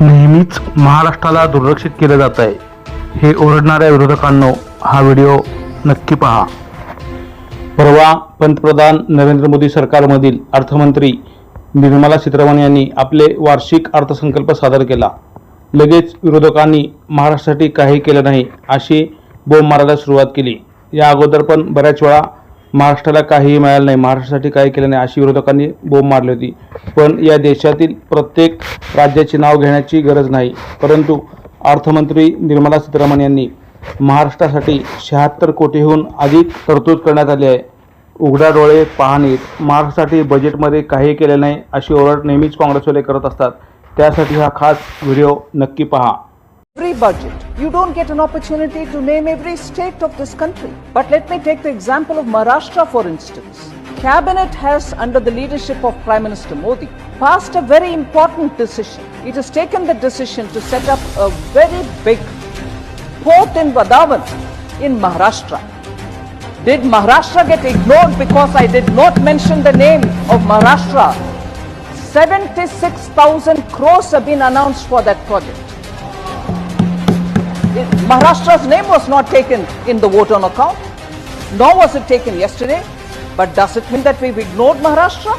नेहमीच महाराष्ट्राला दुर्लक्षित केलं जात आहे. हे ओरडणाऱ्या विरोधकांनो हा व्हिडिओ नक्की पहा. परवा पंतप्रधान नरेंद्र मोदी सरकारमधील अर्थमंत्री निर्मला सीतारामन यांनी आपले वार्षिक अर्थसंकल्प सादर केला. लगेच विरोधकांनी महाराष्ट्रासाठी काही केलं नाही अशी बोंब मारायला सुरुवात केली. या अगोदर पण बऱ्याच वेळा महाराष्ट्राला काहीही मिळालं नाही. महाराष्ट्रासाठी काही केलं नाही. अशी विरोधकांनी बोंब मारली होती. पण या देशातील प्रत्येक राज्याचे नाव घेण्याची गरज नाही. परंतु अर्थमंत्री निर्मला सीतारामन यांनी महाराष्ट्रासाठी शहात्तर कोटीहून अधिक तरतूद करण्यात आली आहे. उघडा डोळे पाहणीत महाराष्ट्रासाठी बजेटमध्ये काही केले नाही अशी ओरड नेहमीच काँग्रेसवाले करत असतात. त्यासाठी हा खास व्हिडिओ नक्की पहा. Pre budget you don't get an opportunity to name every state of this country. But let me take the example of Maharashtra, for instance. Cabinet has, under the leadership of Prime Minister Modi, passed a very important decision. It has taken the decision to set up a very big port in Vadavan in Maharashtra. Did Maharashtra get ignored because I did not mention the name of Maharashtra? 76,000 crores have been announced for that project. Maharashtra's name was not taken in the vote on account, nor was it taken yesterday. But does it mean that we've ignored Maharashtra?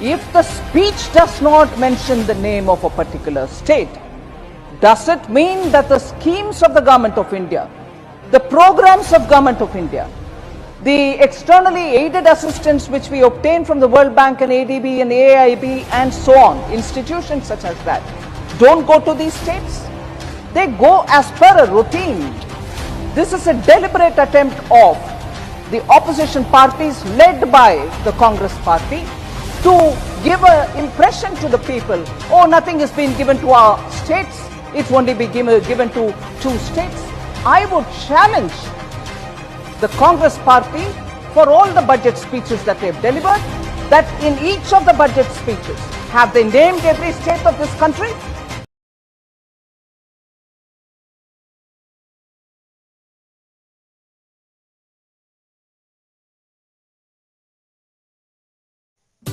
If the speech does not mention the name of a particular state, does it mean that the schemes of the government of India, the programs of government of India, the externally aided assistance which we obtain from the World Bank and ADB and AIB and so on, institutions such as that, don't go to these states? They go as per a routine. This is a deliberate attempt of the opposition parties led by the Congress party to give an impression to the people, oh, nothing has been given to our states, it's only been given, uh, given to two states. I would challenge the Congress party for all the budget speeches that they've delivered, that in each of the budget speeches, have they named every state of this country?